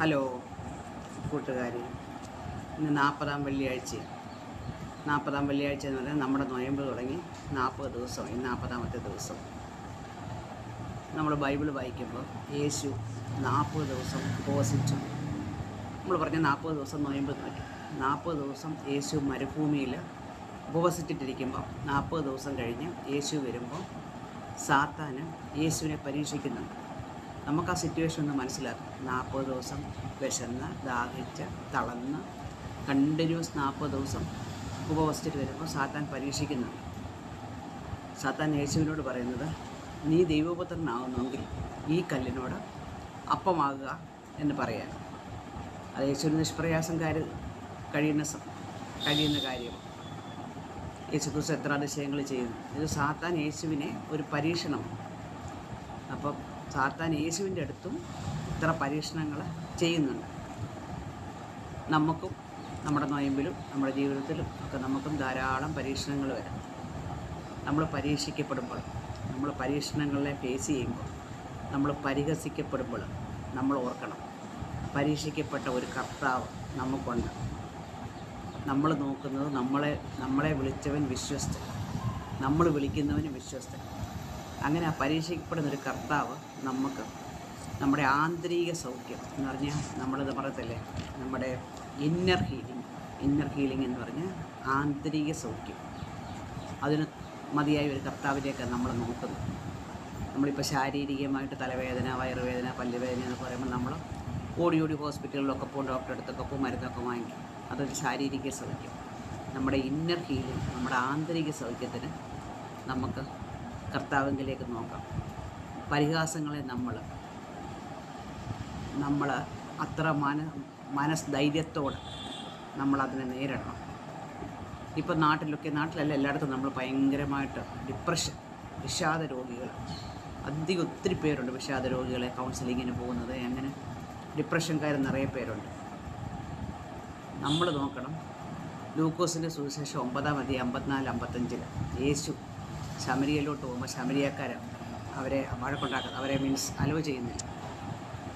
Hello കൂട്ടുകാരി. ഇന്ന് നാൽപ്പതാം വെള്ളിയാഴ്ച നാൽപ്പതാം വെള്ളിയാഴ്ച എന്ന് പറഞ്ഞാൽ നമ്മുടെ നോയമ്പ് തുടങ്ങി നാൽപ്പത് ദിവസം ഈ നാൽപ്പതാമത്തെ ദിവസം. നമ്മൾ ബൈബിൾ വായിക്കുമ്പോൾ യേശു നാൽപ്പത് ദിവസം ഉപവസിച്ചു. നമ്മൾ പറഞ്ഞ നാൽപ്പത് ദിവസം നോയമ്പ് നോക്കി നാൽപ്പത് ദിവസം യേശു മരുഭൂമിയിൽ ഉപവസിച്ചിട്ടിരിക്കുമ്പോൾ നാൽപ്പത് ദിവസം കഴിഞ്ഞ് യേശു വരുമ്പോൾ സാത്താന് യേശുവിനെ പരീക്ഷിക്കുന്നുണ്ട്. നമുക്ക് ആ സിറ്റുവേഷൻ ഒന്ന് മനസ്സിലാക്കാം. നാൽപ്പത് ദിവസം വിശന്ന് ദാഹിച്ച് തളർന്ന് കണ്ടിന്യൂസ് നാൽപ്പത് ദിവസം ഉപവസിച്ചിട്ട് വരുമ്പോൾ സാത്താൻ പരീക്ഷിക്കുന്നുണ്ട്. സാത്താൻ യേശുവിനോട് പറയുന്നത് നീ ദൈവപുത്രനാകുന്നെങ്കിൽ ഈ കല്ലിനോട് അപ്പമാകുക എന്ന് പറയാൻ. അത് യേശുവിന് നിഷ്പ്രയാസം കാര്യ കഴിയുന്ന കഴിയുന്ന കാര്യം. യേശുക്രിസ്തു എത്ര അതിശയങ്ങൾ ചെയ്യുന്നു. ഇത് സാത്താൻ യേശുവിനെ ഒരു പരീക്ഷണം അപ്പം സാത്താൻ യേശുവിന്റെ അടുത്തും ഇത്ര പരീക്ഷണങ്ങൾ ചെയ്യുന്നുണ്ട്. നമുക്കും നമ്മുടെ നോയമ്പിലും നമ്മുടെ ജീവിതത്തിലും ഒക്കെ നമുക്കും ധാരാളം പരീക്ഷണങ്ങൾ വരാം. നമ്മൾ പരീക്ഷിക്കപ്പെടുമ്പോൾ നമ്മൾ പരീക്ഷണങ്ങളെ ഫേസ് ചെയ്യുമ്പോൾ നമ്മൾ പരിഹസിക്കപ്പെടുമ്പോൾ നമ്മൾ ഓർക്കണം. പരീക്ഷിക്കപ്പെട്ട ഒരു കർത്താവ് നമുക്കുണ്ട്. നമ്മൾ നോക്കുന്നത് നമ്മളെ നമ്മളെ വിളിച്ചവൻ വിശ്വസ്തൻ. നമ്മൾ വിളിക്കുന്നവന് വിശ്വസ്തൻ. അങ്ങനെ ആ പരീക്ഷിക്കപ്പെടുന്ന ഒരു കർത്താവ് നമുക്ക് നമ്മുടെ ആന്തരിക സൗഖ്യം എന്ന് പറഞ്ഞാൽ നമ്മളിത് പറയത്തില്ലേ? നമ്മുടെ ഇന്നർ ഹീലിംഗ് ഇന്നർ ഹീലിംഗ് എന്ന് പറഞ്ഞാൽ ആന്തരിക സൗഖ്യം. അതിന് മതിയായ ഒരു കർത്താവിലേക്ക് നമ്മൾ നോക്കുന്നു. നമ്മളിപ്പോൾ ശാരീരികമായിട്ട് തലവേദന വയറുവേദന പല്ലുവേദന എന്ന് പറയുമ്പോൾ നമ്മൾ ഓടി ഓടി ഹോസ്പിറ്റലിലൊക്കെ പോകും ഡോക്ടറെ അടുത്തൊക്കെ പോകും മരുന്നൊക്കെ വാങ്ങിക്കും. അതൊരു ശാരീരിക സൗഖ്യം. നമ്മുടെ ഇന്നർ ഹീലിംഗ് നമ്മുടെ ആന്തരിക സൗഖ്യത്തിന് നമുക്ക് കർത്താവിങ്കിലേക്ക് നോക്കാം. പരിഹാസങ്ങളെ നമ്മൾ നമ്മൾ അത്ര മന മനസ്ധൈര്യത്തോടെ നമ്മളതിനെ നേരിടണം. ഇപ്പം നാട്ടിലൊക്കെ നാട്ടിലല്ല എല്ലായിടത്തും നമ്മൾ ഭയങ്കരമായിട്ട് ഡിപ്രഷൻ വിഷാദ രോഗികൾ അധികം ഒത്തിരി പേരുണ്ട് വിഷാദ രോഗികളെ കൗൺസിലിങ്ങിന് പോകുന്നത് അങ്ങനെ ഡിപ്രഷൻകാർ നിറയെ പേരുണ്ട്. നമ്മൾ നോക്കണം ലൂക്കോസിന്റെ സുവിശേഷം ഒമ്പതാം മതി അമ്പത്തിനാല് അമ്പത്തഞ്ചിൽ യേശു ശമരിയയിലോട്ട് പോകുമ്പോൾ ശമരിയക്കാർ അവരെ വഴക്കുണ്ടാക്കുന്നത് അവരെ മീൻസ് അലവ് ചെയ്യുന്നില്ല.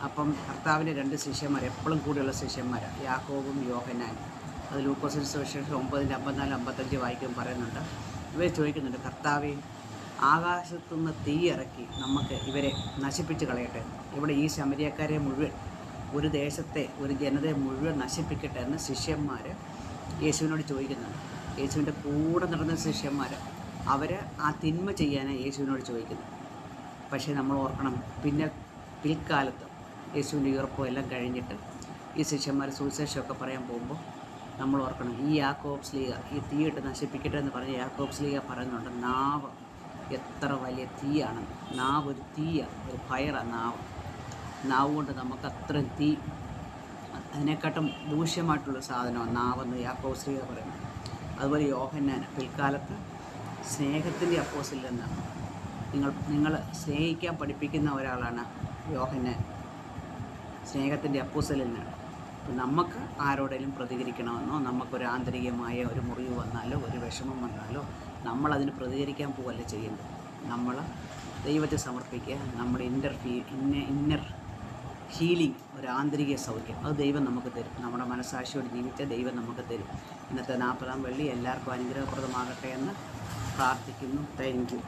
അപ്പം കർത്താവിന്റെ രണ്ട് ശിഷ്യന്മാർ എപ്പോഴും കൂടെയുള്ള ശിഷ്യന്മാർ യാക്കോവും യോഹനാനും അത് ലൂക്കോസിന്റെ സുവിശേഷം ഒമ്പതിന്റെ അമ്പത്തിനാല് അമ്പത്തഞ്ച് വായിക്കും പറയുന്നുണ്ട്. ഇവർ ചോദിക്കുന്നുണ്ട് കർത്താവെ ആകാശത്തുനിന്ന് തീ ഇറക്കി നമുക്ക് ഇവരെ നശിപ്പിച്ച് കളയട്ടെ. ഇവിടെ ഈ ശമരിയക്കാരെ മുഴുവൻ ഒരു ദേശത്തെ ഒരു ജനതയെ മുഴുവൻ നശിപ്പിക്കട്ടെ എന്ന് ശിഷ്യന്മാർ യേശുവിനോട് ചോദിക്കുന്നുണ്ട്. യേശുവിന്റെ കൂടെ നടന്ന ശിഷ്യന്മാർ അവർ ആ തിന്മ ചെയ്യാനാണ് യേശുവിനോട് ചോദിക്കുന്നത്. പക്ഷേ നമ്മൾ ഓർക്കണം പിന്നെ പിൽക്കാലത്ത് യേശുവിന്റെ ഈർപ്പം എല്ലാം കഴിഞ്ഞിട്ട് ഈ ശിഷ്യന്മാർ സുവിശേഷമൊക്കെ പറയാൻ പോകുമ്പോൾ നമ്മൾ ഓർക്കണം ഈ യാക്കോബ്സ് ലീഗ ഈ തീയിട്ട് നശിപ്പിക്കട്ടെ എന്ന് പറഞ്ഞ യാക്കോബ്സ് ലീഗ പറയുന്നുണ്ട് നാവ് എത്ര വലിയ തീയാണ് നാവ് ഒരു തീയാണ് ഒരു ഫയറാണ് നാവ്. നാവ് കൊണ്ട് നമുക്ക് അത്രയും തീ അതിനെക്കാട്ടും ദൂഷ്യമായിട്ടുള്ള സാധനമാണ് നാവെന്ന് യാക്കോബ്സ് ലീഗ പറയുന്നത്. അതുപോലെ യോഹന്നാൻ പിൽക്കാലത്ത് സ്നേഹത്തിന്റെ അപ്പോസിൽ നിന്നാണ് നിങ്ങൾ നിങ്ങൾ സ്നേഹിക്കാൻ പഠിപ്പിക്കുന്ന ഒരാളാണ് യോഹന് സ്നേഹത്തിന്റെ അപ്പോസിലെന്ന് അപ്പം നമുക്ക് ആരോടെങ്കിലും പ്രതികരിക്കണമെന്നോ നമുക്കൊരു ആന്തരികമായ ഒരു മുറിവ് വന്നാലോ ഒരു വിഷമം വന്നാലോ നമ്മളതിന് പ്രതികരിക്കാൻ പോവല്ല ചെയ്യുന്നത് നമ്മൾ ദൈവത്തെ സമർപ്പിക്കുക നമ്മുടെ ഇന്നർ ഫീ ഇന്ന ഇന്നർ ഹീലിംഗ് ഒരു ആന്തരിക സൗഖ്യം. അത് ദൈവം നമുക്ക് തരും. നമ്മുടെ മനസാക്ഷിയോട് ജീവിച്ച ദൈവം നമുക്ക് തരും. ഇന്നത്തെ നാൽപ്പതാം വെള്ളി എല്ലാവർക്കും അനുഗ്രഹപ്രദമാകട്ടെ എന്ന് പ്രാർത്ഥിക്കുന്നു താങ്ക് യു